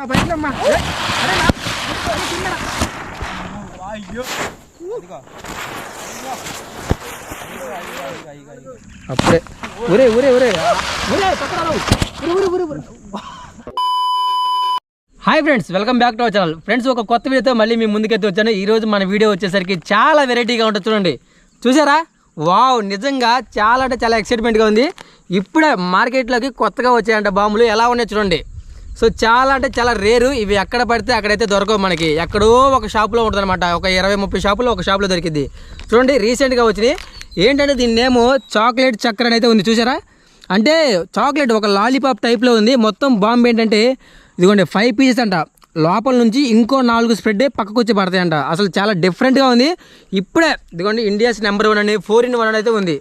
అమ్మా బయట అమ్మా అయ్యో. అప్పుడే. ఊరే ఊరే ఊరే. ఊరే పక్కన రావు. ఊరే, ఊరే, ఊరే, ఊరే. Hi friends welcome back to our channel. Friends ఒక కొత్త వీడియోతో మళ్ళీ మీ ముందుకైతే వచ్చాను. ఈ రోజు మన వీడియో వచ్చేసరికి చాలా వెరైటీగా ఉంటుంది చూడండి. చూసారా? వావ్ నిజంగా చాలా అంటే చాలా ఎక్సైట్మెంట్గా ఉంది. ఇప్పుడే మార్కెట్లోకి కొత్తగా వచ్చాయంట బాంబులు. ఎలా ఉన్నాయి చూడండి. సో చాలా అంటే చాలా రేరు. ఇవి ఎక్కడ పడితే అక్కడైతే దొరకవు మనకి. ఎక్కడో ఒక షాప్లో ఉంటుందన్నమాట. ఒక ఇరవై ముప్పై షాపులో ఒక షాప్లో దొరికింది చూడండి రీసెంట్గా వచ్చినాయి. ఏంటంటే దీని నేమో చాక్లెట్ చక్కెర అయితే ఉంది. చూసారా? అంటే చాక్లెట్ ఒక లాలీపాప్ టైప్లో ఉంది. మొత్తం బాంబు ఏంటంటే ఇదిగోండి ఫైవ్ పీసెస్ అంట. లోపల నుంచి ఇంకో నాలుగు స్ప్రెడ్ పక్కకు వచ్చి పడతాయంట. అసలు చాలా డిఫరెంట్గా ఉంది. ఇప్పుడే ఇదిగోండి ఇండియాస్ నెంబర్ వన్ అని ఫోర్ ఇన్ వన్ అయితే ఉంది.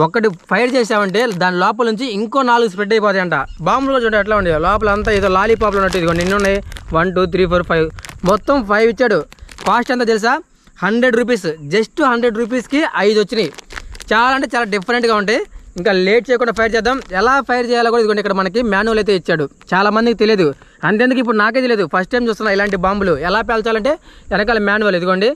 ఒకటి ఫైర్ చేసామంటే దాని లోపల నుంచి ఇంకో నాలుగు స్ప్రెడ్ అయిపోతాయి బాంబులు కూడా చూడండి ఎట్లా ఉండే. లోపల అంతా ఏదో లాలీపాప్లు ఉన్నట్టు ఇదిగోండి ఎన్ని ఉన్నాయి one two three four five. మొత్తం ఫైవ్ ఇచ్చాడు. కాస్ట్ ఎంత తెలుసా? Hundred rupees. జస్ట్ హండ్రెడ్ రూపీస్కి ఐదు వచ్చినాయి. చాలా అంటే చాలా డిఫరెంట్గా ఉంటాయి ఇంకా లేట్ చేయకుండా ఫైర్ చేద్దాం. ఎలా ఫైర్ చేయాలో కూడా ఇదిగోండి ఇక్కడ మనకి మాన్యువల్ అయితే ఇచ్చాడు. చాలా మందికి తెలియదు. అంతేందుకు ఇప్పుడు నాకే తెలియదు. ఫస్ట్ టైం చూస్తున్నా ఇలాంటి బాంబులు. ఎలా పేల్చాలంటే వెనకాల మాన్యువల్ ఇదిగోండి.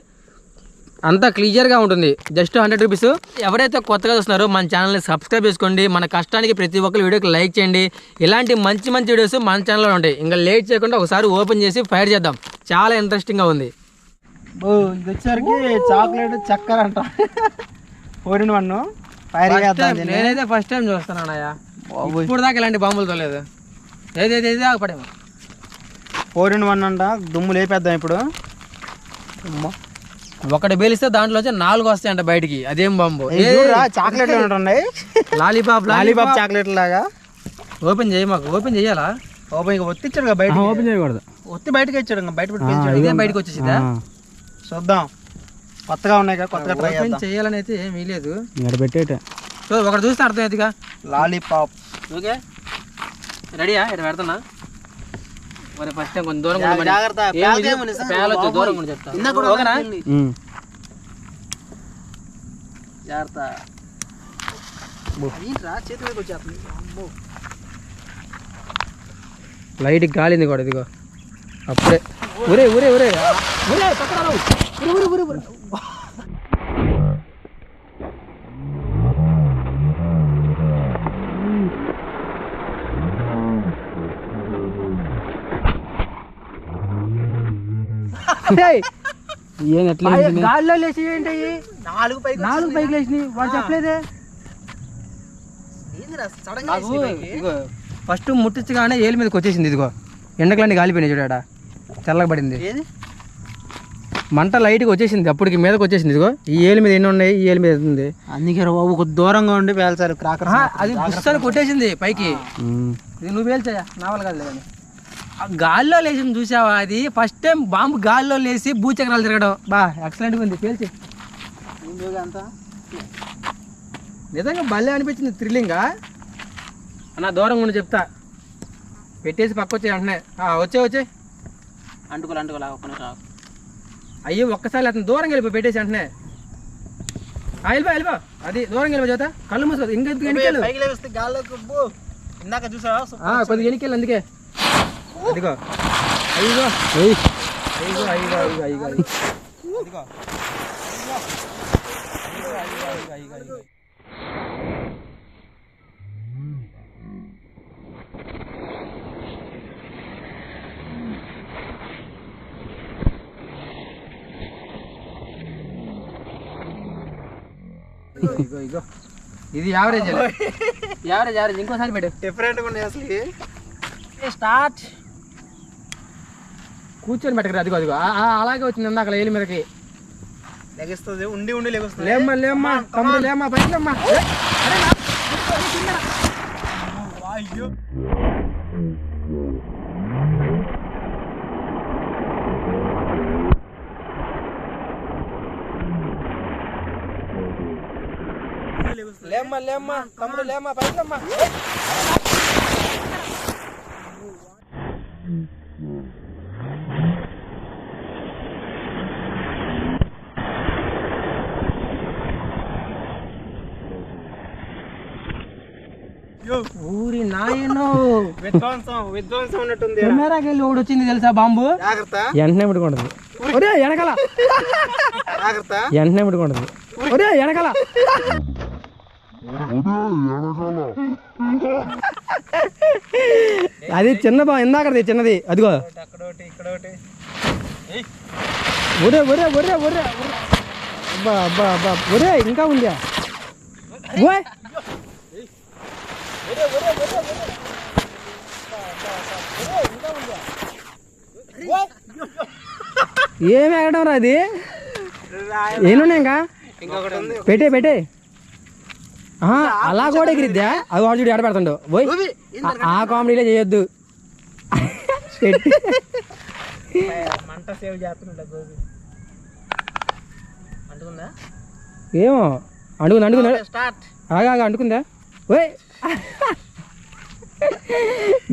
అంతా క్లియర్గా ఉంటుంది. Just hundred rupees. ఎవరైతే కొత్తగా చూస్తున్నారో మన ఛానల్ని సబ్స్క్రైబ్ చేసుకోండి. మన కష్టానికి ప్రతి ఒక్కరు వీడియోకి లైక్ చేయండి. ఇలాంటి మంచి మంచి వీడియోస్ మన ఛానల్లో ఉంటాయి. ఇంకా లేట్ చేయకుండా ఒకసారి ఓపెన్ చేసి ఫైర్ చేద్దాం. చాలా ఇంట్రెస్టింగ్గా ఉంది. ఓ ఇది వచ్చేసరికి చాక్లెట్ చక్కెర అంట. ఫోర్ వన్ ఫైర్ time, నేనైతే ఫస్ట్ టైం చూస్తాను అన్నయ్య. ఇప్పుడు దాకా ఇలాంటి బాంబులు తోలేదు. ఏది ఏది ఏది పడేమో ఫోర్ ఇన్ వన్ అంట. దుమ్ము లేపేద్దాం ఇప్పుడు. ఒకటి బేలిస్తే దాంట్లో వచ్చి నాలుగు వస్తాయంట బయటికి. అదేం బాంబు. చాక్లెట్లు ఉంటున్నాయి లాలీపాప్ లాలీపాప్. చాక్లెట్ లాగా. ఓపెన్ చేయి మాకు ఓపెన్ చేయాలా? ఓపెన్ ఇక ఒత్తిచ్చాడు బయట ఓపెన్ చేయకూడదు. ఒత్తి బయటకి ఇచ్చాడు ఇంకా బయట. ఇదే బయటకు వచ్చేసిందా చూద్దాం. కొత్తగా ఉన్నాయి కదా కొత్తగా ట్రై ఓపెన్ చేయాలని అయితే ఏమీ లేదు. ఇక్కడ పెట్టేట. సో ఒకటి చూస్తే అర్థమవుతుందిగా లాలీపాప్. ఓకే. రెడీయా? ఇక్కడ పెడుతున్నా మరి ఫస్ట్ టైం కొంచెం దూరం. జాగ్రత్త, ఇది? పేలొచ్చు. దూరం ఉండి చెప్తా. ఇందాక కూడా ఓకేనా? జాగ్రత్త. అదేంట్రా? చేతి వైపు వచ్చేస్తుంది. అమ్మో. లైట్ గాలింది కూడా ఇదిగో. అప్పుడే. ఊరే ఊరే ఊరే ఊరే పక్కన ఊరే ఊరే ఏం ఎట్లా పై- గాల్లో లేచి ఏంటి? నాలుగు పైకి నాలుగు పైకి లేచినాయి. వాడు చెప్పలేదే? ఫస్ట్ ముట్టించగానే ఏలు మీదకి వచ్చేసింది ఇదిగో. ఎండకలన్నీ గాలిపోయినాయి చూడాడ తెల్లగా పడింది ఏది? మంట లైట్గా వచ్చేసింది అప్పటికి మీదకి వచ్చేసింది ఇదిగో. ఈ ఏలు మీద ఎన్ని ఉన్నాయి? ఈ ఏలు మీద ఉంది. అందుకే బాబు దూరంగా ఉండి పేల్చారు క్రాకర్ అది బుస్సని కొట్టేసింది పైకి. ఇది నువ్వు పేల్చాయా? నా వల్ల కాదు కానీ. ఆ గాల్లో లేచింది చూసావా అది? ఫస్ట్ టైం బాంబు గాల్లో లేచి భూచక్రాలు తిరగడం. బా ఎక్సలెంట్గా ఉంది. పేల్చి. అంతా నిజంగా భలే అనిపించింది థ్రిల్లింగా అన్న దూరంగా ఉండి చెప్తా. పెట్టేసి పక్క వచ్చే వెంటనే. ఆ, వచ్చే వచ్చే. అంటుకోలే అంటుకోలే ఒక్క నిమిషం ఆగు. అయ్యో ఒక్కసారి అతను దూరంగా వెళ్ళిపో పెట్టేసి వెంటనే. వెళ్ళిపో వెళ్ళిపో. అది దూరంగా వెళ్ళిపో చేత కళ్ళు మూసుకో ఇంకా ఎందుకు ఎన్నికెళ్ళు పైకి లేపిస్తే గాల్లోకి అబ్బో. ఇందాక చూసావా? కొద్దిగా ఎన్నికెళ్ళు అందుకే. అదిగో. అయ్యో అయ్యో అయ్యో అయ్యో అయ్యో అయ్యో అదిగో. ఇగో ఇగో ఇది యావరేజ్ యావరేజ్ యావరేజ్ ఇంకోసారి పెట్టు. డిఫరెంట్గా ఉన్నాయి అసలు. స్టార్ట్ కూర్చొని పెట్టకరా అదిగో అదిగో. ఆ, ఆ, అలాగే వచ్చింది ఇందాక ఏలి మీదకి. లెగిస్తుంది ఉండి ఉండి లెగుస్తుంది. లేమ్మా లేమ్మా తమ్ముడు లేమ్మా పైకి లేమ్మా ఏ, అరే నా- అయ్యో. లేమ్మా లేమ్మా తమ్ముడు లేమ్మా పైకి లేమ్మా ఊరి నాయనో. విధ్వంసం విధ్వంసం ఉన్నట్టుంది కెమెరాకి వెళ్ళి ఒకటి వచ్చింది తెలుసా బాంబు? జాగ్రత్త. వెంటనే పెట్టుకుంటుంది. ఒరే వెనకాల. జాగ్రత్త. వెంటనే పెట్టుకుంటుంది. ఒరే వెనకాల. అది చిన్న బా ఇందాకది చిన్నది. అదిగో. ఒరే ఒరే ఒరే ఒరే. అబ్బా అబ్బా అబ్బా. ఒరే ఇంకా ఉందా? ఓయ్. ఏమి ఎగడం రా అది? ఏనున్నాయి ఇంకా? పెట్టే పెట్టే. అలా కూడా ఎగిరిద్దా? అది వాడు చూడు ఎడబెడతాడు పోయి ఆ- కామెడీలే చేయొద్దు. అంటుకుందా ఏమో ఆగా ఆగా అంటుకుందా? ఓయ్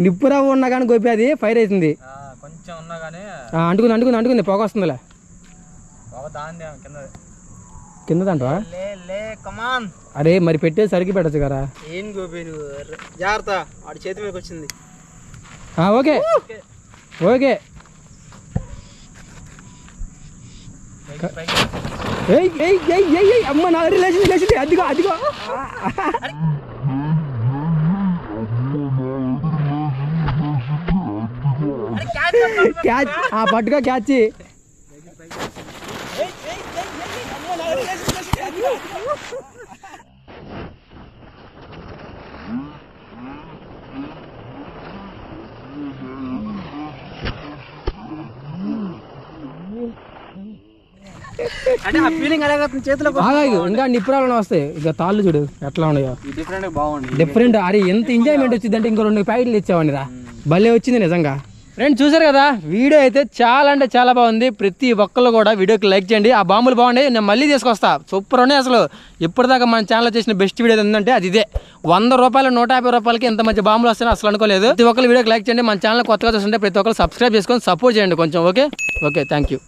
నిప్పురవ్వ ఉన్నా కానీ గోపి అది ఫైర్ అవుతుంది కొంచెం ఉన్నా కానీ అంటుకుంది అంటుకుంది అంటుకుంది పొగ వస్తుందిలే. కింద అంటవా లే లే కమాన్ అరే మరి పెట్టే సరికి పెట్టచ్చు కదా. ఏం నువ్వు? ర- జాగ్రత్త వాడి చేతి మీదకి వచ్చింది. ఓకే. ఓకే. ఏయ్ ఏయ్ ఏయ్ ఏయ్ ఏయ్ అమ్మ నా లేచింది లేచింది అదిగో అదిగో. క్యాచ్ ఆ పట్టుకో క్యాచ్. అంటే ఆ ఫీలింగ్ అలాగే చేతిలో బాగా ఇగో, ఇంకా నిప్పురాలను వస్తాయి. ఇక తాళ్ళు చూడు ఎట్లా ఉన్నాయో. డిఫరెంట్ బాగుంది. డిఫరెంట్ అరే ఎంత ఎంజాయ్మెంట్ వచ్చింది అంటే ఇంకో రెండు ప్యాకెట్లు ఇచ్చావండి రా భలే వచ్చింది నిజంగా. ఫ్రెండ్స్ చూసారు కదా? వీడియో అయితే చాలా అంటే చాలా బాగుంది. ప్రతి ఒక్కళ్ళు కూడా వీడియోకి లైక్ చేయండి. ఆ బాంబులు బాగున్నాయి. నేను మళ్ళీ తీసుకొస్తా. సూపర్ ఉన్నాయి అసలు. ఇప్పటిదాకా మన ఛానల్ చేసిన బెస్ట్ వీడియో ఏంటంటే అది ఇదే. వంద రూపాయలు నూట యాభై రూపాయలకి ఇంత మంచి బాంబులు వస్తాయని అసలు అనుకోలేదు. ప్రతి ఒక్కరు వీడియోకి లైక్ చేయండి. మన ఛానల్ కొత్తగా చూస్తుంటే ప్రతి ఒక్కరు సబ్స్క్రైబ్ చేసుకొని సపోర్ట్ చేయండి కొంచెం ఓకే ఓకే థ్యాంక్ యూ